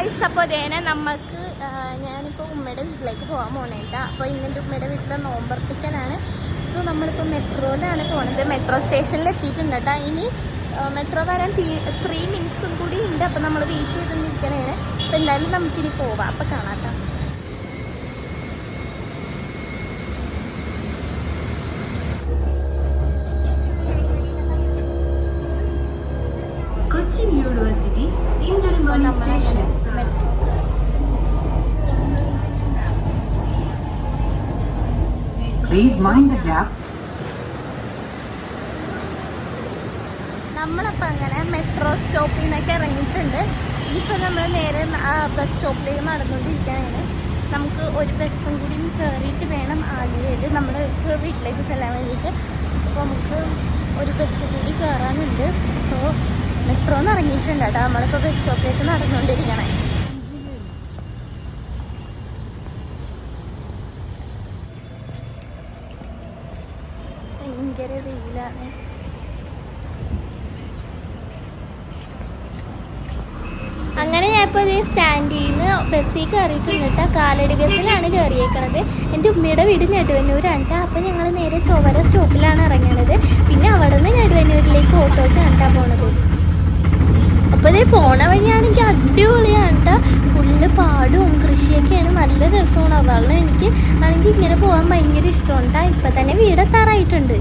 Guys അപ്പോൾ അതേനെ നമുക്ക് ഞാനിപ്പോൾ ഉമ്മയുടെ വീട്ടിലേക്ക് പോകാൻ പോണേട്ട അപ്പോൾ ഇന്നെന്റെ ഉമ്മയുടെ വീട്ടിൽ നോമ്പർപ്പിക്കലാണ്. സോ നമ്മളിപ്പോൾ മെട്രോയിലാണ് പോണത്. മെട്രോ സ്റ്റേഷനിൽ എത്തിയിട്ടുണ്ട് കേട്ടോ ഇനി മെട്രോ വരാൻ ത്രീ മിനിറ്റ്സും കൂടി ഉണ്ട്. അപ്പോൾ നമ്മൾ വെയിറ്റ് ചെയ്തുകൊണ്ടിരിക്കണേ അപ്പോൾ എന്തായാലും നമുക്കിനി പോവാം. അപ്പോൾ കാണാം കേട്ടോ Please mind the gap. നമ്മളപ്പോൾ അങ്ങനെ മെട്രോ സ്റ്റോപ്പിൽ നിന്നൊക്കെ ഇറങ്ങിയിട്ടുണ്ട്. ഇനിയിപ്പോൾ നമ്മൾ നേരെ ബസ് സ്റ്റോപ്പിലേക്ക് നടന്നുകൊണ്ടിരിക്കുകയാണ്. നമുക്ക് ഒരു ബസ്സും കൂടി കയറിയിട്ട് വേണം ആലുവയിൽ നമ്മൾ വീട്ടിലേക്ക് ചെല്ലാൻ വേണ്ടിയിട്ട്. അപ്പോൾ നമുക്ക് ഒരു ബസ് കൂടി കയറാനുണ്ട് സോ മെട്രോ എന്ന് ഇറങ്ങിയിട്ടുണ്ട് കേട്ടോ. നമ്മളിപ്പോൾ ബസ് സ്റ്റോപ്പിലേക്ക് നടന്നുകൊണ്ടിരിക്കണേ. ഭയങ്കര വെയിലാണ്. അങ്ങനെ ഞാൻ ഇപ്പോൾ ഇതേ സ്റ്റാൻഡിൽ നിന്ന് ബസ്സിൽ കയറിയിട്ടുണ്ട് കാലടി ബസ്സിലാണ് കയറിയേക്കണത്. എന്റെ ഉമ്മയുടെ വീട് നെടുവന്നൂരാണ് കേട്ടോ അപ്പോൾ ഞങ്ങൾ നേരെ ചൊവ്വര സ്റ്റോപ്പിലാണ് ഇറങ്ങണത്. പിന്നെ അവിടെ നിന്ന് നെടുവന്നൂരിലേക്ക് ഓട്ടോയ്ക്കാണ് കേട്ടോ പോണത്. അപ്പോൾ ഇതേ പോണ വഴിയാണെങ്കിൽ അടിപൊളിയാണ് കേട്ടോ ഫുള്ള് പാടും കൃഷിയൊക്കെയാണ്. നല്ല രസമാണ്. അതാണ് എനിക്ക് ആണെങ്കിൽ ഇങ്ങനെ പോകാൻ ഭയങ്കര ഇഷ്ടമുണ്ടാ ഇപ്പം തന്നെ വീടെത്താറായിട്ടുണ്ട്.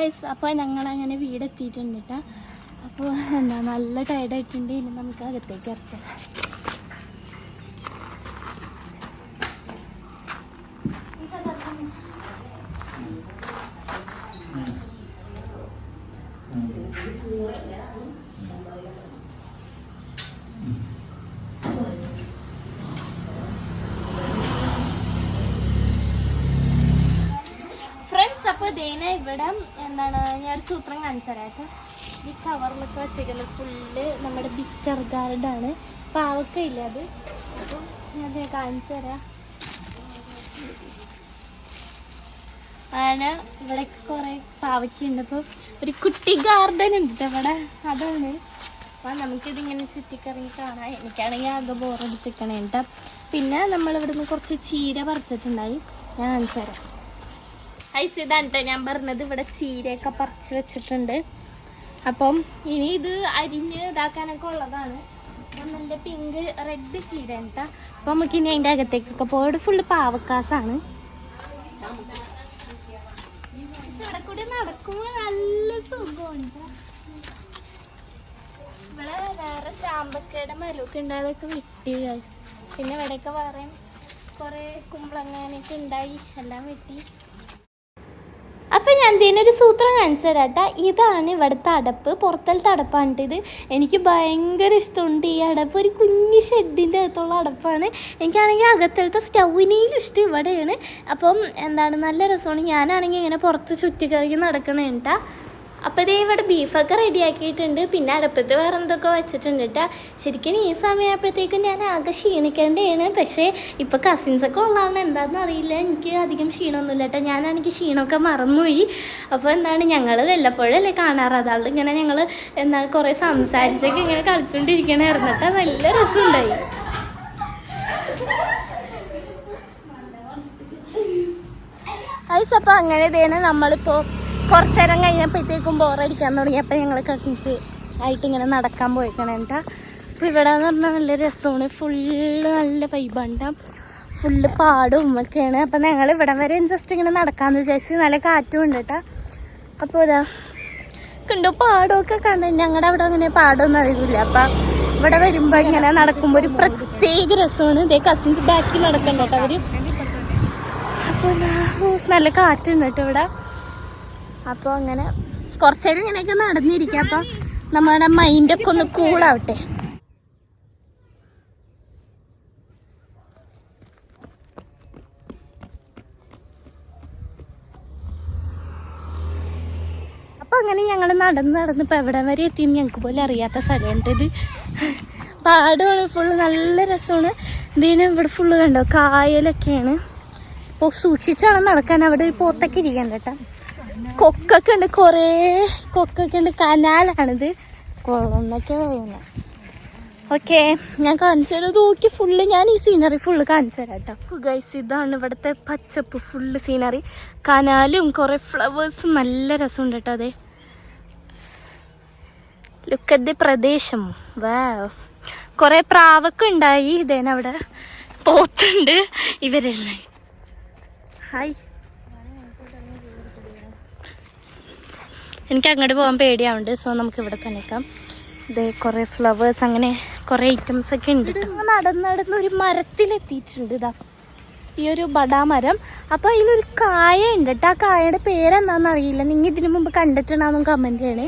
ഗൈസ് അപ്പോൾ ഞങ്ങളങ്ങനെ വീടെത്തിയിട്ടുണ്ട് കേട്ടോ അപ്പോൾ എന്താ നല്ല ടയർഡായിട്ടുണ്ട് ഇനി നമുക്ക് അകത്തേക്ക് ഇറച്ചാം അപ്പോൾ ദേന ഇവിടെ എന്താണ്? ഞാൻ ഒരു സൂത്രം കാണിച്ചു ഈ കവറിലൊക്കെ വെച്ചേക്കുന്നത് ഫുള്ള് നമ്മുടെ ബിറ്റർ ഗാർഡാണ് പാവക്ക ഇല്ല അത്? അപ്പം ഞാൻ കാണിച്ചു തരാം അങ്ങനെ ഇവിടെ കുറേ പാവയ്ക്കുണ്ട്. അപ്പോൾ ഒരു കുട്ടി ഗാർഡൻ ഉണ്ട് ഇവിടെ. അതാണ്. അപ്പോൾ നമുക്കിതിങ്ങനെ ചുറ്റിക്കറങ്ങി കാണാം. എനിക്കാണെങ്കിൽ ആകെ ബോറടിച്ചിരിക്കണേ പിന്നെ നമ്മളിവിടുന്ന് കുറച്ച് ചീര പറിച്ചിട്ടുണ്ടായി. ഞാൻ കാണിച്ചു തരാം ഐസ് ഇതാണ് ഞാൻ പറഞ്ഞത് ഇവിടെ ചീരയൊക്കെ പറിച്ച് വെച്ചിട്ടുണ്ട്. അപ്പം ഇനി ഇത് അരിഞ്ഞ് ഇതാക്കാനൊക്കെ ഉള്ളതാണ്. നമ്മളുടെ പിങ്ക് റെഡ് ചീര കേട്ടോ അപ്പം നമുക്ക് ഇനി അതിന്റെ അകത്തേക്കൊക്കെ പോയത് ഫുള്ള് പാവക്കാസാണ്. ഇവിടെ കൂടി നടക്കുമ്പോൾ നല്ല സുഖമുണ്ട് ഇവിടെ വേറെ ചാമ്പക്കയുടെ മരമൊക്കെ ഉണ്ട് വെട്ടി പിന്നെ ഇവിടെയൊക്കെ വേറെ കുറേ കുമ്പളങ്ങാനൊക്കെ ഉണ്ടായി എല്ലാം വെട്ടി. അപ്പം ഞാൻ ഇതിനൊരു സൂത്രം കാണിച്ചു തരാട്ടാ ഇതാണ് ഇവിടുത്തെ അടപ്പ്. പുറത്തലത്തെ അടപ്പാണ് ഇത്. എനിക്ക് ഭയങ്കര ഇഷ്ടമുണ്ട് ഈ അടപ്പ്. ഒരു കുഞ്ഞ് ഷെഡിന്റെ അകത്തുള്ള അടപ്പാണ്. എനിക്കാണെങ്കിൽ അകത്തലത്തെ സ്റ്റൗവിനെയും ഇഷ്ടം ഇവിടെയാണ്. അപ്പം എന്താണ് നല്ല രസമാണ്. ഞാനാണെങ്കിൽ ഇങ്ങനെ പുറത്ത് ചുറ്റിക്കറങ്ങി നടക്കണേ കേട്ടാ അപ്പോൾ ഇതേ ഇവിടെ ബീഫൊക്കെ റെഡിയാക്കിയിട്ടുണ്ട്. പിന്നെ അടുപ്പത്ത് വേറെ എന്തൊക്കെ വെച്ചിട്ടുണ്ട് കേട്ടോ ശരിക്കും ഈ സമയമായപ്പോഴത്തേക്കും ഞാൻ ആകെ ക്ഷീണിക്കേണ്ടതാണ് പക്ഷേ ഇപ്പോൾ കസിൻസൊക്കെ ഉള്ളതാണ്. എന്താണെന്ന് അറിയില്ല. എനിക്ക് അധികം ക്ഷീണമൊന്നുമില്ല കേട്ടോ ഞാനാണെങ്കിൽ ക്ഷീണമൊക്കെ മറന്നുപോയി. അപ്പോൾ എന്താണ് ഞങ്ങൾ വല്ലപ്പോഴല്ലേ കാണാറ്? അതുകൊണ്ട് ഇങ്ങനെ ഞങ്ങൾ എന്താണ് കുറേ സംസാരിച്ചൊക്കെ ഇങ്ങനെ കളിച്ചുകൊണ്ടിരിക്കണമായിരുന്നു കേട്ടോ നല്ല രസമുണ്ടായി. ഐസ് അപ്പോൾ അങ്ങനെ ഇതേനെ നമ്മളിപ്പോൾ കുറച്ച് നേരം കഴിഞ്ഞപ്പോഴത്തേക്കും ബോറടിക്കാൻ തുടങ്ങിയപ്പോൾ ഞങ്ങൾ കസിൻസ് ആയിട്ട് ഇങ്ങനെ നടക്കാൻ പോയിക്കണം എന്താ അപ്പോൾ ഇവിടെ എന്ന് പറഞ്ഞാൽ നല്ല രസമാണ്. ഫുള്ള് നല്ല വൈബാണ്ട ഫുള്ള് പാടും ഒക്കെയാണ്. അപ്പം ഞങ്ങൾ ഇവിടം വരെ ജസ്റ്റ് ഇങ്ങനെ നടക്കാമെന്ന് വിചാരിച്ചു നല്ല കാറ്റും ഉണ്ട് കേട്ടോ അപ്പോൾ ഇതാ കണ്ടു പാടമൊക്കെ കണ്ട് ഞങ്ങളുടെ അവിടെ അങ്ങനെ പാടമൊന്നും അറിയില്ല. അപ്പം ഇവിടെ വരുമ്പോൾ ഇങ്ങനെ നടക്കുമ്പോൾ ഒരു പ്രത്യേക രസമാണ്. ഇതേ കസിൻസ് ബാക്കിൽ നടക്കണ്ട കേട്ടോ അവർ അപ്പോൾ നല്ല കാറ്റുണ്ട് കേട്ടോ ഇവിടെ. അപ്പോൾ അങ്ങനെ കുറച്ചു നേരം ഇങ്ങനെയൊക്കെ നടന്നിരിക്കാം. അപ്പം നമ്മുടെ മൈൻഡൊക്കെ ഒന്ന് കൂളാവട്ടെ അങ്ങനെ ഞങ്ങൾ നടന്ന് നടന്ന് ഇപ്പം എവിടെ വരെ എത്തിയെന്ന് ഞങ്ങൾക്ക് പോലും അറിയാത്ത സ്ഥലമുണ്ട് ഇത്. പാടമാണ് ഫുള്ള് നല്ല രസമാണ്. ഇതിന് ഇവിടെ ഫുള്ള് കണ്ടോ? കായലൊക്കെയാണ്. അപ്പോൾ സൂക്ഷിച്ചാണ് നടക്കാൻ. അവിടെ ഒരു പോത്തൊക്കെ ഇരിക്കണ്ട കേട്ടോ കൊക്കൊക്കെ ഉണ്ട് കുറേ കൊക്കൊക്കെ ഉണ്ട് കനാലാണിത്. കൊള്ളുന്നൊക്കെ പറയുന്നത് ഓക്കെ ഞാൻ കാണിച്ചു തരാം. നോക്കി ഫുള്ള് ഞാൻ ഈ സീനറി ഫുള്ള് കാണിച്ചു തരാം കേട്ടോ ഗൈസ് ഇതാണ് ഇവിടുത്തെ പച്ചപ്പ് ഫുള്ള് സീനറി കനാലും കുറേ ഫ്ലവേഴ്സും നല്ല രസമുണ്ട് കേട്ടോ അതെ. ലുക്കത്തെ പ്രദേശം. വാ കുറേ പ്രാവൊക്കെ ഉണ്ടായി ഇതേനവിടെ. പോത്തുണ്ട് ഇവരെല്ലാം. ഹായ് എനിക്ക് അങ്ങോട്ട് പോകാൻ പേടിയാവുണ്ട് സോ നമുക്ക് ഇവിടെ തന്നെ നിൽക്കാം. ഇത് കുറേ ഫ്ലവേഴ്സ് അങ്ങനെ കുറേ ഐറ്റംസ് ഒക്കെ ഉണ്ട്. നടന്ന് നടന്ന് ഒരു മരത്തിലെത്തിയിട്ടുണ്ട് ഇതാ ഈ ഒരു ബഡാ മരം അപ്പോൾ അതിലൊരു കായ ഉണ്ട് കേട്ടോ ആ കായയുടെ പേരെന്താണെന്ന് അറിയില്ല. നിങ്ങൾ ഇതിനു മുമ്പ് കണ്ടിട്ടുണ്ടാവും കമന്റ് ചെയ്യണേ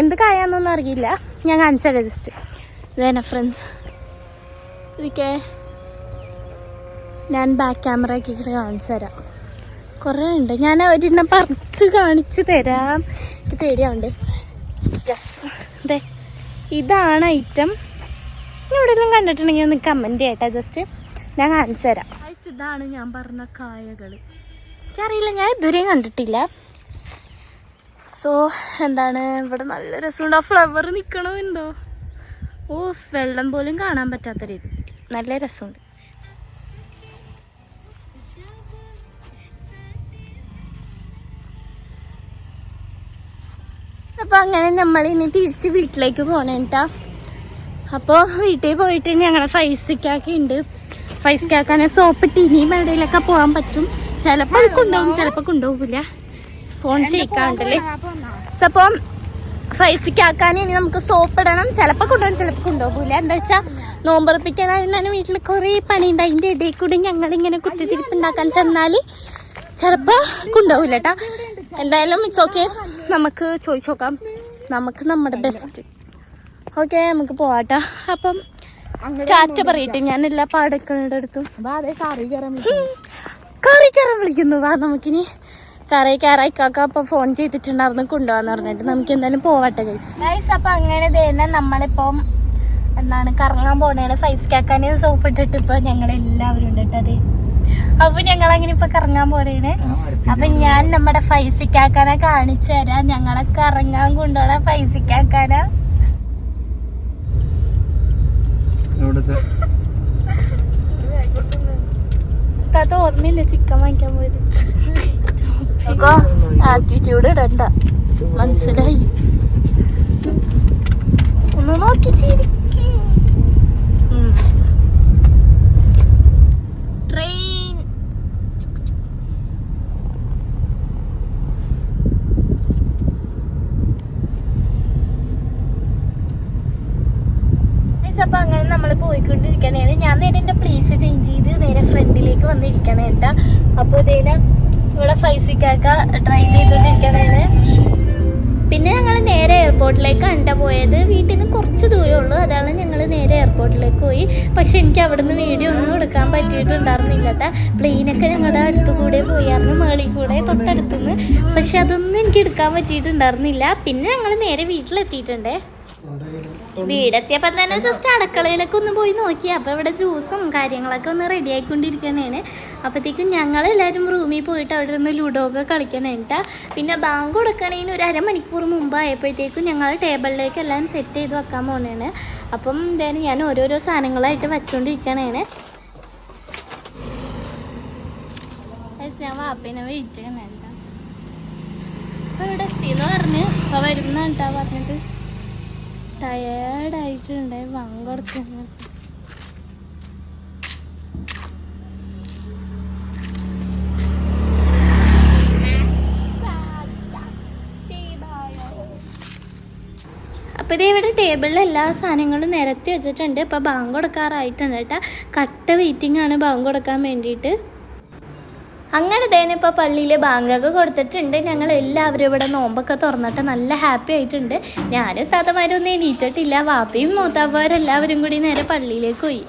എന്ത് കായാന്നൊന്നും അറിയില്ല. ഞാൻ കാണിച്ചത് ജസ്റ്റ് ഇതേന ഫ്രണ്ട്സ് ഇതൊക്കെ ഞാൻ ബാക്ക് ക്യാമറ ഒക്കെ കാണിച്ചു തരാം. കുറേ ഉണ്ട്. ഞാൻ ഒരെണ്ണം പറിച്ച് കാണിച്ചു തരാം. എനിക്ക് പേടിയാവുണ്ട്? യെസ് അതെ ഇതാണ് ഐറ്റം എവിടെയെങ്കിലും കണ്ടിട്ടുണ്ടെങ്കിൽ ഒന്ന് കമന്റ് ചെയ്യട്ടെ. ജസ്റ്റ് ഞാൻ കാണിച്ചു തരാം. ഇതാണ് ഞാൻ പറഞ്ഞ കായകൾ എനിക്കറിയില്ല ഞാൻ ഇതുവരെയും കണ്ടിട്ടില്ല. സോ എന്താണ്? ഇവിടെ നല്ല രസമുണ്ട്. ആ ഫ്ലവർ നിൽക്കണമുണ്ടോ ഓ വെള്ളം പോലും കാണാൻ പറ്റാത്ത രീതി. നല്ല രസമുണ്ട്. അപ്പൊ അങ്ങനെ നമ്മൾ ഇനി തിരിച്ച് വീട്ടിലേക്ക് പോണേട്ടാ അപ്പോൾ വീട്ടിൽ പോയിട്ട് ഞങ്ങളെ ഫൈസിക്കാക്കി ഉണ്ട്. ഫൈസിക്കാക്കാനെ സോപ്പ് ഇനിയും എവിടെയെങ്കിലൊക്കെ പോകാൻ പറ്റും. ചിലപ്പോൾ അത് കൊണ്ടുപോകും ചിലപ്പോൾ കൊണ്ടുപോകില്ല ഫോൺ ഷെയ്ക്കാണ്ടല്ലേ സോ അപ്പം ഫൈസിക്കാക്കാൻ ഇനി നമുക്ക് സോപ്പ് ഇടണം. ചിലപ്പോൾ കൊണ്ടുപോകും ചിലപ്പോൾ കൊണ്ടുപോകില്ല എന്താ വെച്ചാൽ നോമ്പറപ്പിക്കാനായിരുന്നു വീട്ടിൽ കുറേ പണിയുണ്ട്. അതിന്റെ ഇടയിൽ കൂടി ഞങ്ങളിങ്ങനെ കുത്തിത്തിരിപ്പുണ്ടാക്കാൻ ചെന്നാൽ ചിലപ്പോൾ കൊണ്ടുപോകില്ല കേട്ടാ എന്തായാലും ഇറ്റ്സ് ഓക്കെ നമുക്ക് ചോദിച്ചു നോക്കാം. നമുക്ക് നമ്മുടെ ബെസ്റ്റ് ഓക്കെ നമുക്ക് പോവാട്ട. അപ്പം ടാറ്റ പറയട്ടെ. ഞാൻ എല്ലാ പാടക്കളുടെ അടുത്തും. കറി കയറാൻ വിളിക്കുന്നു. വാ നമുക്കിനി കറി കയറായി കാക്ക അപ്പൊ ഫോൺ ചെയ്തിട്ടുണ്ടായിരുന്നു കൊണ്ടുപോകാന്ന് പറഞ്ഞിട്ട്. നമുക്ക് എന്തായാലും പോവാട്ടെ ഗൈസ് ഗൈസ് അപ്പൊ അങ്ങനെ തന്നെ നമ്മളിപ്പം എന്താണ് കറങ്ങാൻ പോണേണ്. ഫൈസ് കാക്കാനെ സോപ്പിട്ടിട്ട് ഇപ്പൊ ഞങ്ങൾ എല്ലാവരും ഉണ്ട് കേട്ടോ അതെ അപ്പൊ ഞങ്ങൾ അങ്ങനെ ഇപ്പൊ കറങ്ങാൻ പോലെയാണ് അപ്പൊ ഞാൻ നമ്മുടെ ഫൈസിക്കാക്കാനെ കാണിച്ചു തരാം. ഞങ്ങളെ കറങ്ങാൻ കൊണ്ടുപോണ ഫൈസിക്കാക്കാനെ. താത്ത ഓർമ്മയില്ല ചിക്കൻ വാങ്ങിക്കാൻ പോയത്? ആറ്റിറ്റ്യൂഡ് ഇടണ്ട. മനസ്സിലായി. ഒന്ന് നോക്കി ചിരിക്കും അപ്പൊ അങ്ങനെ നമ്മൾ പോയിക്കൊണ്ടിരിക്കണേണ്. ഞാൻ നേരെ എന്റെ പ്ലേസ് ചേഞ്ച് ചെയ്ത് നേരെ ഫ്രണ്ടിലേക്ക് വന്നിരിക്കണേ കേട്ടാ അപ്പൊ ഇതേനെ ഇവിടെ ഫൈസിക്കാക്ക ഡ്രൈവ് ചെയ്തോണ്ടിരിക്കണേണ്. പിന്നെ ഞങ്ങൾ നേരെ എയർപോർട്ടിലേക്ക് അണ്ട പോയത്. വീട്ടിൽ നിന്ന് കുറച്ച് ദൂരമേ ഉള്ളൂ. അതാണ് ഞങ്ങൾ നേരെ എയർപോർട്ടിലേക്ക് പോയി. പക്ഷെ എനിക്ക് അവിടെ നിന്ന് വീഡിയോ ഒന്നും എടുക്കാൻ പറ്റിയിട്ടുണ്ടായിരുന്നില്ല കേട്ടോ പ്ലെയിനൊക്കെ ഞങ്ങളുടെ അടുത്ത് കൂടെ പോയായിരുന്നു മേളിൽ കൂടെ തൊട്ടടുത്തുനിന്ന് പക്ഷെ അതൊന്നും എനിക്ക് എടുക്കാൻ പറ്റിയിട്ടുണ്ടായിരുന്നില്ല. പിന്നെ ഞങ്ങൾ നേരെ വീട്ടിലെത്തിയിട്ടുണ്ടേ. വീടെത്തിയപ്പോൾ തന്നെ ജസ്റ്റ് അടുക്കളയിലൊക്കെ ഒന്ന് പോയി നോക്കി. അപ്പോൾ ഇവിടെ ജ്യൂസും കാര്യങ്ങളൊക്കെ ഒന്ന് റെഡി ആയിക്കൊണ്ടിരിക്കണേന് അപ്പോഴത്തേക്കും ഞങ്ങൾ എല്ലാവരും റൂമിൽ പോയിട്ട് അവിടെ നിന്ന് ലുഡോ ഒക്കെ കളിക്കണേട്ടാ പിന്നെ ബാങ്ക് കൊടുക്കണേന് ഒരു അരമണിക്കൂർ മുമ്പ് ആയപ്പോഴത്തേക്കും ഞങ്ങൾ ടേബിളിലേക്ക് എല്ലാം സെറ്റ് ചെയ്ത് വെക്കാൻ പോണേണ്. അപ്പം എന്തായാലും ഞാൻ ഓരോരോ സാധനങ്ങളായിട്ട് വെച്ചുകൊണ്ടിരിക്കണേന് Guys, ഞാൻ വാപ്പിനെ വെയിറ്റ് ചെയ്യണേട്ടാ അപ്പോൾ ഇവിടെ എത്തിയെന്ന് പറഞ്ഞ്. അപ്പോൾ വരുന്നാട്ടാ പറഞ്ഞിട്ട് ടയേർഡായിട്ടുണ്ട് പങ്കെടുക്കുന്നു അപ്പോൾ ഇവിടെ ടേബിളിൽ എല്ലാ സാധനങ്ങളും നിരത്തി വെച്ചിട്ടുണ്ട്. ഇപ്പോൾ ബാങ്ക് കൊടുക്കാറായിട്ടുണ്ട് കേട്ടോ. കട്ട വെയിറ്റിംഗ് ആണ് ബാങ്ക് കൊടുക്കാൻ വേണ്ടിയിട്ട്. അങ്ങനെ തേനിപ്പോൾ പള്ളിയിൽ ബാങ്കൊക്കെ കൊടുത്തിട്ടുണ്ട്. ഞങ്ങൾ എല്ലാവരും ഇവിടെ നോമ്പൊക്കെ തുറന്നിട്ട് നല്ല ഹാപ്പി ആയിട്ടുണ്ട്. ഞാനും താത്തമാരൊന്നും എണീറ്റിട്ടില്ല. വാപ്പയും മൂത്താപ്പവരെല്ലാവരും കൂടി നേരെ പള്ളിയിലേക്ക് പോയി.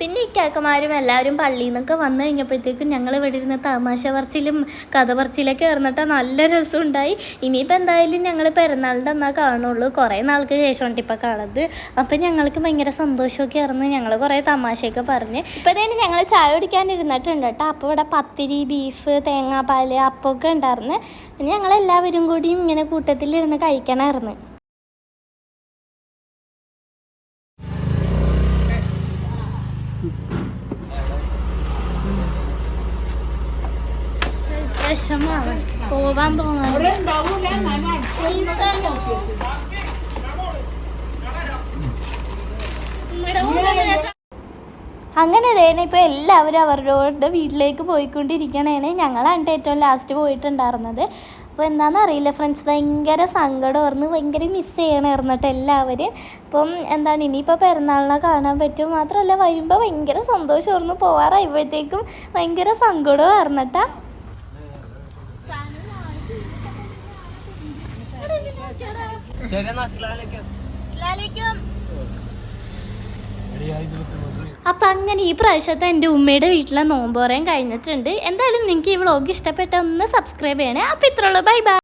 പിന്നെ കേക്കമാരും എല്ലാവരും പള്ളിയിൽ നിന്നൊക്കെ വന്നു കഴിഞ്ഞപ്പോഴത്തേക്കും ഞങ്ങൾ ഇവിടെ ഇരുന്ന് തമാശ പറച്ചിലും കഥ പറച്ചിലൊക്കെ ഇറന്നിട്ട് നല്ല രസമുണ്ടായി. ഇനിയിപ്പോൾ എന്തായാലും ഞങ്ങൾ പെരുന്നാളിന്റെ എന്നാൽ കാണുള്ളൂ. കുറേ നാൾക്ക് ശേഷമാണ് ഇപ്പോൾ കാണുന്നത്. അപ്പം ഞങ്ങൾക്ക് ഭയങ്കര സന്തോഷമൊക്കെ ഇറന്ന് ഞങ്ങൾ കുറേ തമാശയൊക്കെ പറഞ്ഞ്. ഇപ്പോൾ തന്നെ ഞങ്ങൾ ചായ കുടിക്കാൻ ഇരുന്നിട്ടുണ്ട് കേട്ടോ. അപ്പോൾ ഇവിടെ പത്തിരി ബീഫ് തേങ്ങാപ്പാൽ അപ്പമൊക്കെ ഉണ്ടായിരുന്നു. ഞങ്ങളെല്ലാവരും കൂടിയും ഇങ്ങനെ കൂട്ടത്തിലിരുന്ന് കഴിക്കണമായിരുന്നു വിഷമാണ് പോവാൻ തോന്നുന്നു അങ്ങനെ ഇതേനെ ഇപ്പോൾ എല്ലാവരും അവരുടെ വീട്ടിലേക്ക് പോയിക്കൊണ്ടിരിക്കണേണ് ഞങ്ങളാണ് ഏറ്റവും ലാസ്റ്റ് പോയിട്ടുണ്ടായിരുന്നത്. അപ്പോൾ എന്താണെന്ന് അറിയില്ല ഫ്രണ്ട്സ് ഭയങ്കര സങ്കടമായിരുന്നു ഭയങ്കര മിസ് ചെയ്യണമായിരുന്നു കേട്ടോ എല്ലാവരും. അപ്പം എന്താണ് ഇനിയിപ്പോൾ പെരുന്നാളിനെ കാണാൻ പറ്റും മാത്രമല്ല വരുമ്പോൾ ഭയങ്കര സന്തോഷമായിരുന്നു. പോവാറായപ്പോഴത്തേക്കും ഭയങ്കര സങ്കടമായിരുന്നു അപ്പം അങ്ങനെ ഈ പ്രാവശ്യത്തെ എന്റെ ഉമ്മയുടെ വീട്ടിലെ നോമ്പ് പറയാൻ കഴിഞ്ഞിട്ടുണ്ട്. എന്തായാലും നിങ്ങൾക്ക് ഈ വ്ളോഗ് ഇഷ്ടപ്പെട്ട ഒന്ന് സബ്സ്ക്രൈബ് ചെയ്യണേ. അപ്പം ഇത്രയുള്ളൂ ബൈ ബൈ